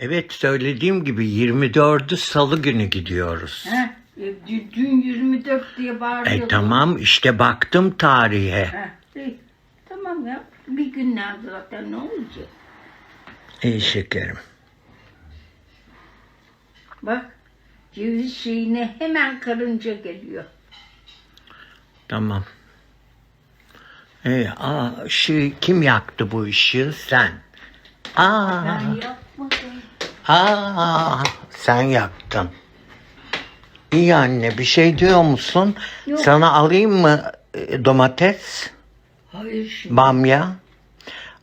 Evet söylediğim gibi 24'ü salı günü gidiyoruz. He? E, dü- Dün 24 diye bağırıyordun. E tamam işte baktım tarihe. He, iyi. Tamam ya. Bir günler zaten ne olacak? İyi şekerim. Bak ceviz şeyine hemen karınca geliyor. Tamam. E, aa, şey, kim yaktı bu ışığı? Sen. Aa, Ben yapmadım. Aa, sen yaktın. İyi anne bir şey diyor musun? Yok. Sana alayım mı e, domates, Hayır bamya?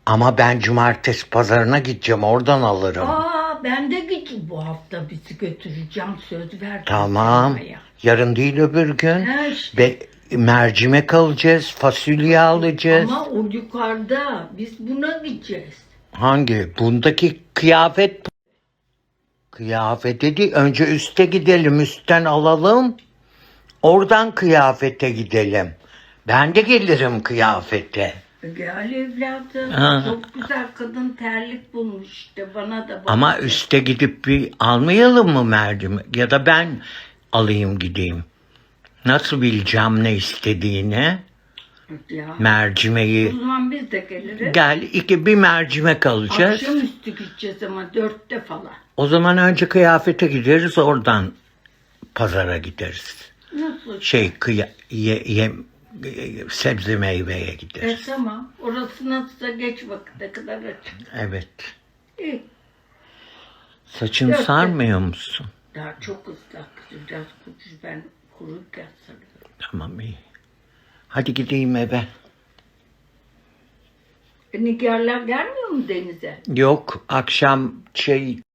Ama ben cumartesi pazarına gideceğim oradan alırım. Aa ben de gideceğim. Bu hafta bizi götüreceğim söz verdim. Tamam. sinemaya. Yarın değil öbür gün. He işte. Ve mercimek alacağız, fasulye alacağız. Ama o yukarıda. Biz buna gideceğiz. Hangi? Bundaki kıyafet Kıyafet dedi. Önce üste gidelim. Üstten alalım. Oradan kıyafete gidelim. Ben de gelirim kıyafete. Gel evladım. Ha. Çok güzel kadın terlik bulmuş işte. Bana da bak. Ama üste gidip bir almayalım mı mercimek? Ya da ben alayım gideyim. Nasıl bileceğim ne istediğini? Ya. Mercimeği. O zaman biz de geliriz. Gel iki bir mercimek alacağız. Akşamüstü gideceğiz ama dörtte falan. O zaman önce kıyafete gideriz oradan pazara gideriz. Nasıl? Şey kıya, ye, yem- e, sebze meyveye E gideriz. tamam. Orası nasılsa geç vakite kadar açık. Evet. İyi. Saçını yok. sarmıyor musun? Daha çok ıslak. Biraz kurucu ben kururken sarıyorum. Tamam iyi. Hadi gideyim eve. E, nigarlar gelmiyor mu denize? Yok akşam şey